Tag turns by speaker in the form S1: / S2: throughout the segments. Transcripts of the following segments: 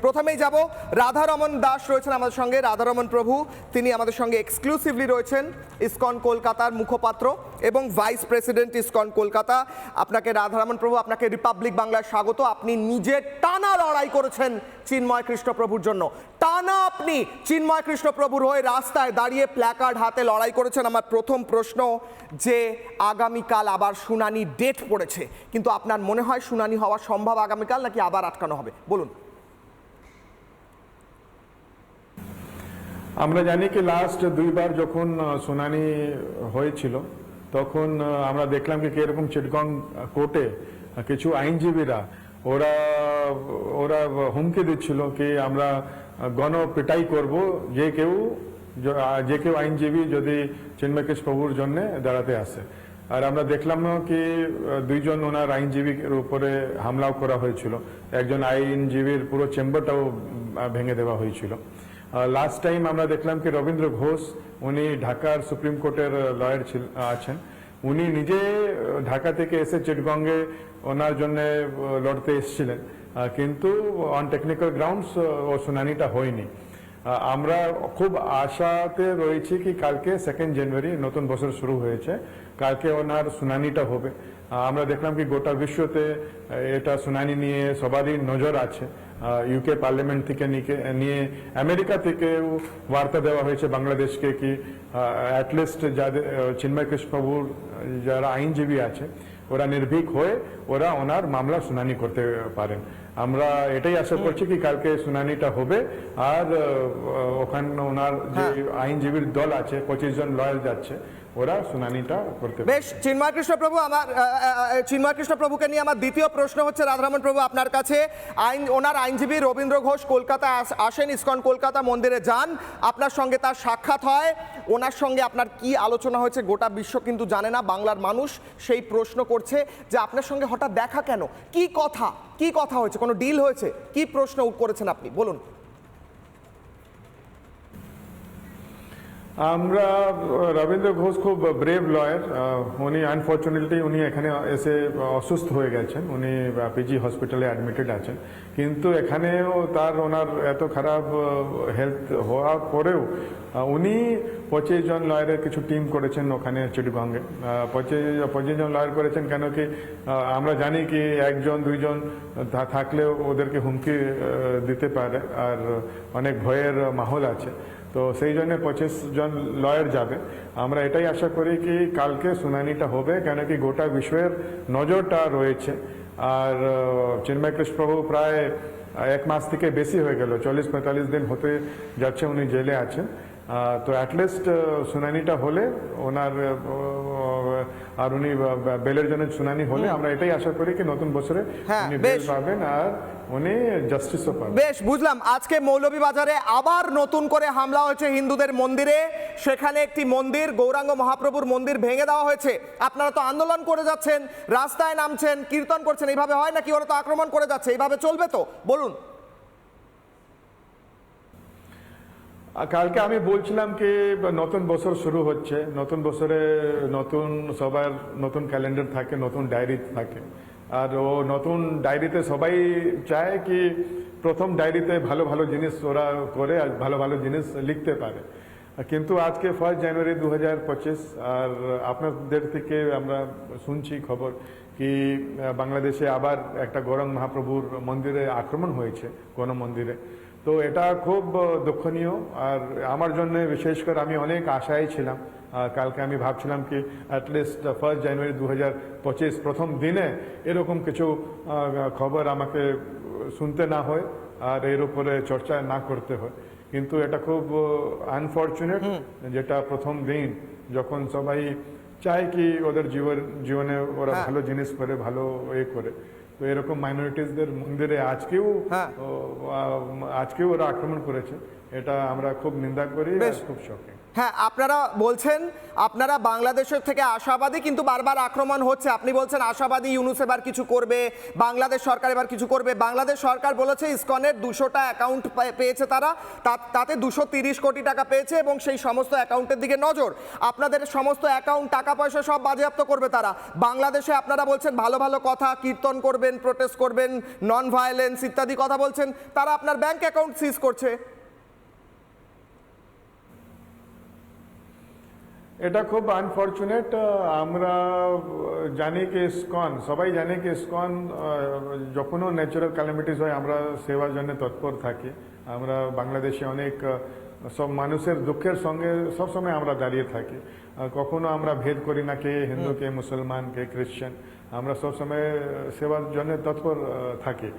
S1: প্রথমেই যাব। রাধারমন দাস রয়েছেন আমাদের সঙ্গে। রাধারমন প্রভু, তিনি আমাদের সঙ্গে এক্সক্লুসিভলি রয়েছেন ইসকন কলকাতার মুখপাত্র এবং ভাইস প্রেসিডেন্ট ইসকন কলকাতা। আপনাকে রাধারমন প্রভু, আপনাকে রিপাবলিক বাংলায় স্বাগত। আপনি নিজে টানা লড়াই করেছেন চিন্ময় কৃষ্ণপ্রভুর জন্য। টানা আপনি চিন্ময় কৃষ্ণপ্রভুর হয়ে রাস্তায় দাঁড়িয়ে প্ল্যাকার্ড হাতে লড়াই করেছেন। আমার প্রথম প্রশ্ন, যে আগামীকাল আবার শুনানি ডেট পড়েছে। কিন্তু আপনার মনে হয় শুনানি হওয়া সম্ভব আগামীকাল নাকি আবার আটকানো হবে? বলুন।
S2: আমরা জানি কি লাস্ট দুইবার যখন শুনানি হয়েছিল, তখন আমরা দেখলাম কি কীরকম চিটগং কোর্টে কিছু আইনজীবীরা, ওরা ওরা হুমকি দিচ্ছিল কি আমরা গণ পিটাই করব, যে কেউ যে কেউ আইনজীবী যদি চিন্ময়কেশ প্রভুর জন্য দাঁড়াতে আসে। আর আমরা দেখলাম কি দুইজন ওনার আইনজীবীর উপরে হামলাও করা হয়েছিল। একজন আইনজীবীর পুরো চেম্বারটাও ভেঙে দেওয়া হয়েছিল। লাস্ট টাইম আমরা দেখলাম কি রবীন্দ্র ঘোষ, উনি ঢাকার সুপ্রিম কোর্টের লয়ার ছিল, আছেন। উনি নিজে ঢাকা থেকে এসে চিটগঙ্গে ওনার জন্য লড়তে এসেছিলেন। কিন্তু অন টেকনিক্যাল গ্রাউন্ডস ও শুনানিটা হয়নি। আমরা খুব আশাতে রয়েছি কি কালকে সেকেন্ড জানুয়ারি নতুন বছর শুরু হয়েছে। কালকে ওনার শুনানিটা হবে। আমরা দেখলাম কি গোটা বিশ্বতে এটা শুনানি নিয়ে সবারই নজর আছে। ইউকে পার্লামেন্ট থেকে নিয়ে আমেরিকা থেকেও বার্তা দেওয়া হয়েছে বাংলাদেশকে কি অ্যাটলিস্ট যাদের চিন্ময় কৃষ্ণবাবুর যারা আইনজীবী আছে, ওরা নির্ভীক হয়ে ওরা ওনার মামলা শুনানি করতে পারেন। আমরা এটাই আশা করছি কি কালকে শুনানিটা হবে। আর ওখানে ওনার যে আইনজীবীর দল আছে পঁচিশ জন লয়ার যাচ্ছে ওরা শুনানিটা করতে
S1: বেশ চিন্ময় কৃষ্ণ প্রভু আমার চিন্ময় কৃষ্ণ প্রভুকে নিয়ে আমার দ্বিতীয় প্রশ্ন হচ্ছে রাধারমন প্রভু আপনার কাছে। আইন ওনার আইনজীবী রবীন্দ্র ঘোষ কলকাতা আস- আসেন ইসকন কলকাতা মন্দিরে যান। আপনার সঙ্গে তার সাক্ষাৎ হয়। ওনার সঙ্গে আপনার কি আলোচনা হয়েছে গোটা বিশ্ব কিন্তু জানে না বাংলার মানুষ সেই প্রশ্ন করছে যে আপনার সঙ্গে হঠাৎ দেখা কেন? কি কথা? কি কথা হয়েছে? কোনো ডিল হয়েছে? কি প্রশ্ন করেছেন আপনি? বলুন।
S2: আমরা রবীন্দ্র ঘোষ খুব ব্রেভ লয়ার উনি আনফর্চুনেটলি উনি এখানে এসে অসুস্থ হয়ে গেছেন। উনি পিজি হসপিটালে অ্যাডমিটেড আছেন। কিন্তু এখানেও তার ওনার এত খারাপ হেলথ হওয়ার পরেও উনি পঁচিশ জন লয়ারের কিছু টিম করেছেন ওখানে চিটিগঙ্গে। পঁচিশ পঁচিশ জন লয়ার করেছেন কেন কি আমরা জানি কি একজন, দুইজন থাকলেও ওদেরকে হুমকি দিতে পারে আর অনেক ভয়ের মাহল আছে। তো সেই জন্য পঁচিশ জন লয়ার যাবে। আমরা এটাই আশা করি কি কালকে শুনানিটা হবে, কেন কি গোটা বিশ্বের নজরটা রয়েছে। আর চিন্ময় কৃষ্ণবাবু প্রায় এক মাস থেকে বেশি হয়ে গেল, চল্লিশ, পঁয়তাল্লিশ দিন হতে যাচ্ছে উনি জেলে আছেন। তো অ্যাটলিস্ট শুনানিটা হলে ওনার আর উনি বেলের জন্য শুনানি হলে আমরা এটাই আশা করি কি নতুন বছরে
S1: হ্যাঁ,
S2: উনি বেল। পাবেন আর উনি জাস্টিসও পাবেন।
S1: বেশ বুঝলাম। আজকে মৌলভীবাজারে আবার নতুন করে হামলা হয়েছে হিন্দুদের মন্দিরে। সেখানে একটি মন্দির গৌরাঙ্গ মহাপ্রভুর মন্দির ভেঙে দেওয়া হয়েছে। আপনারা তো আন্দোলন করে যাচ্ছেন রাস্তায় নামছেন কীর্তন করছেন এইভাবে হয় নাকি ওরা তো আক্রমণ করে যাচ্ছে? এইভাবে চলবে তো? বলুন
S2: আর কালকে আমি বলছিলাম কি, নতুন বছর শুরু হচ্ছে, নতুন বছরে নতুন সবার নতুন ক্যালেন্ডার থাকে, নতুন ডায়েরি থাকে। আর ও নতুন ডায়েরিতে সবাই চায় কি, প্রথম ডায়েরিতে ভালো ভালো জিনিস ওরা করে আর ভালো ভালো জিনিস লিখতে পারে। কিন্তু আজকে ফার্স্ট জানুয়ারি দু হাজার পঁচিশ, আর আপনাদের থেকে আমরা শুনছি খবর কি বাংলাদেশে আবার একটা গৌরং মহাপ্রভুর মন্দিরে আক্রমণ হয়েছে কোনো মন্দিরে। তো এটা খুব দুঃখনীয়। আর আমার জন্য বিশেষ করে আমি অনেক আশায় ছিলাম। আর কালকে আমি ভাবছিলাম কি অ্যাটলিস্ট ফার্স্ট জানুয়ারি দু হাজার পঁচিশ প্রথম দিনে এরকম কিছু খবর আমাকে শুনতে না হয় আর এর উপরে চর্চা না করতে হয়। কিন্তু এটা খুব আনফর্চুনেট যেটা প্রথম দিন যখন সবাই চায় কি ওদের জীবন জীবনে ওরা
S1: হ্যাঁ।
S2: ভালো জিনিস করে ভালো এ করে। তো এরকম মাইনরিটিসদের মন্দিরে আজকেও
S1: হ্যাঁ।
S2: আজকেও ওরা আক্রমণ করেছে এটা আমরা খুব নিন্দা করি
S1: বেশ।
S2: খুব শখে
S1: হ্যাঁ আপনারা বলছেন, আপনারা বাংলাদেশের থেকে আশাবাদী, কিন্তু বারবার আক্রমণ হচ্ছে। আপনি বলছেন আশাবাদী ইউনুস এবার কিছু করবে, বাংলাদেশ সরকার এবার কিছু করবে। বাংলাদেশ সরকার বলেছে ইসকনের দুশোটা অ্যাকাউন্ট পেয়েছে তারা তাতে দুশো তিরিশ কোটি টাকা পেয়েছে এবং সেই সমস্ত অ্যাকাউন্টের দিকে নজর। আপনাদের সমস্ত অ্যাকাউন্ট টাকা পয়সা সব বাজেয়াপ্ত করবে তারা। বাংলাদেশে আপনারা বলছেন ভালো ভালো কথা, কীর্তন করবেন প্রোটেস্ট করবেন নন ভায়োলেন্স ইত্যাদি কথা বলছেন। তারা আপনার ব্যাংক অ্যাকাউন্ট সিজ করছে।
S2: এটা খুব আনফর্চুনেট আমরা জানি কি স্কন সবাই জানি কি স্কন যখনও ন্যাচুরাল ক্যালামিটিস হয়, আমরা সেবার জন্য তৎপর থাকি। আমরা বাংলাদেশে অনেক সব মানুষের দুঃখের সঙ্গে সবসময় আমরা দাঁড়িয়ে থাকি। কখনো আমরা ভেদ করি না কে হিন্দু কে মুসলমান কে খ্রিশ্চান। আমরা সবসময় সেবার জন্য তৎপর থাকি।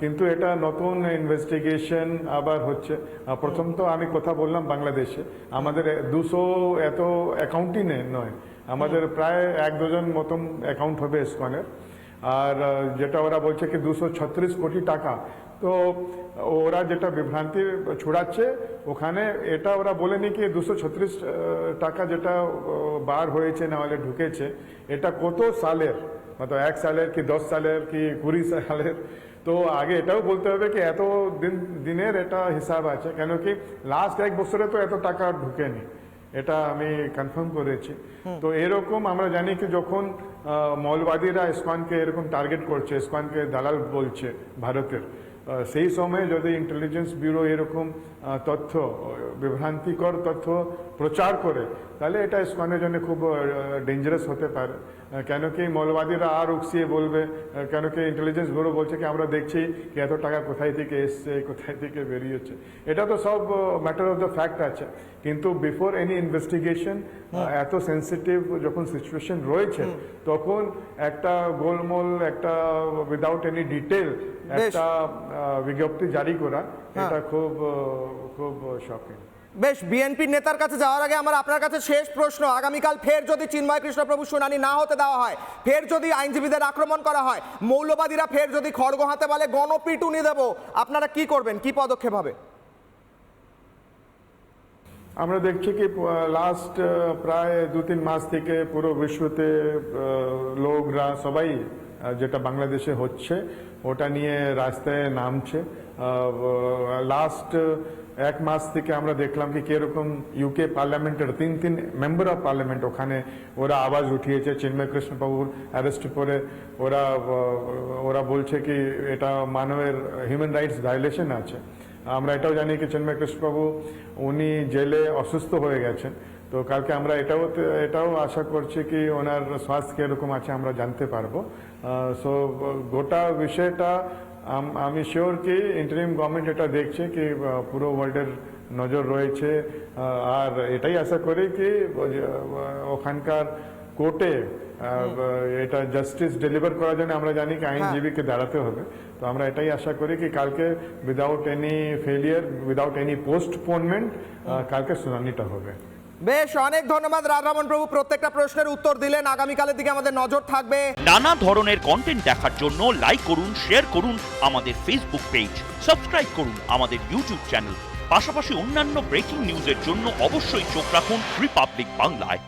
S2: কিন্তু এটা নতুন ইনভেস্টিগেশন আবার হচ্ছে। প্রথম তো আমি কথা বললাম বাংলাদেশে। আমাদের দুশো এত অ্যাকাউন্টই নেই নয়। আমাদের প্রায় এক দুজন মতন অ্যাকাউন্ট হবে ইসকনের আর যেটা ওরা বলছে কি দুশো ছত্রিশ কোটি টাকা। তো ওরা যেটা বিভ্রান্তি ছড়াচ্ছে ওখানে এটা ওরা বলেনি কি দুশো ছত্রিশ টাকা যেটা বার হয়েছে না হলে ঢুকেছে এটা কত সালের? মতো এক সালের কি দশ সালের কি কুড়ি সালের? তো আগে এটাও বলতে হবে কি এত দিন দিনের এটা হিসাব আছে কেন কি লাস্ট এক বছরে তো এত টাকা ঢুকেনি। এটা আমি কনফার্ম করেছি। তো এরকম আমরা জানি কি যখন মৌলবাদীরা ইসকনকে এরকম টার্গেট করছে ইসকনকে দালাল বলছে ভারতের। সেই সময়ে যদি ইন্টেলিজেন্স ব্যুরো এরকম তথ্য বিভ্রান্তিকর তথ্য প্রচার করে তাহলে এটা ইসকনের জন্য খুব ডেঞ্জারাস হতে পারে। কেন কি মৌলবাদীরা আর উকসিয়ে বলবে কেন কি ইন্টেলিজেন্স ব্যুরো বলছে কি আমরা দেখছি কি এত টাকা কোথায় থেকে এসছে কোথায় থেকে বেরিয়েছে। এটা তো সব ম্যাটার অফ দ্য ফ্যাক্ট আছে। কিন্তু বিফোর এনি ইনভেস্টিগেশন এত সেন্সিটিভ যখন সিচুয়েশন রয়েছে তখন একটা গোলমোল একটা উইদাউট এনি ডিটেল একটা বিজ্ঞপ্তি জারি করা এটা খুব খুব শকিং
S1: বেশ বিএনপির নেতার কাছে যাওয়ার আগে আমার আপনার কাছে শেষ প্রশ্ন। আগামীকাল ফের যদি চিন্ময় কৃষ্ণপ্রভু শুনানি না হতে দেওয়া হয় ফের যদি আইনজীবীদের আক্রমণ করা হয় মৌলবাদীরা ফের যদি খড়গ হাতে বলে গণপিটুনি দেব আপনারা কি করবেন? কি পদক্ষেপ হবে?
S2: আমরা দেখছি কি লাস্ট প্রায় দু তিন মাস থেকে পুরো বিশ্বতে লোকরা সবাই যেটা বাংলাদেশে হচ্ছে, ওটা নিয়ে রাস্তায় নামছে। লাস্ট এক মাস থেকে আমরা দেখলাম কি কীরকম ইউকে পার্লামেন্টের তিন তিন মেম্বার অফ পার্লামেন্ট ওখানে ওরা আওয়াজ উঠিয়েছে, চিন্ময় কৃষ্ণ বাবুর অ্যারেস্ট করে ওরা ওরা বলছে কি এটা মানবের হিউম্যান রাইটস ভায়োলেশন আছে। আমরা এটাও জানি কি চিন্ময় কৃষ্ণবাবু, উনি জেলে অসুস্থ হয়ে গেছেন। তো কালকে আমরা এটাও এটাও আশা করছি কি ওনার স্বাস্থ্য কীরকম আছে আমরা জানতে পারব। সো গোটা বিষয়টা আম- আমি শিওর কি ইন্টারিম গভর্নমেন্ট এটা দেখছে কি পুরো ওয়ার্ল্ডের নজর রয়েছে। আর এটাই আশা করি কি ওখানকার কোর্টে এটা জাস্টিস ডেলিভার করার জন্য আমরা জানি কি আইনজীবীকে দাঁড়াতে হবে। তো আমরা এটাই আশা করি কি কালকে without any failure without any postponement কালকে শুনানিটা হবে।
S1: বেশ, অনেক ধন্যবাদ রাধামন প্রভু। প্রত্যেকটা প্রশ্নের উত্তর দিলেন। আগামীকালের দিকে আমাদের নজর থাকবে।
S3: নানা ধরনের কন্টেন্ট দেখার জন্য লাইক করুন শেয়ার করুন আমাদের ফেসবুক পেজ সাবস্ক্রাইব করুন আমাদের ইউটিউব চ্যানেল পাশাপাশি অন্যান্য ব্রেকিং নিউজের জন্য অবশ্যই চোখ রাখুন রিপাবলিক বাংলায়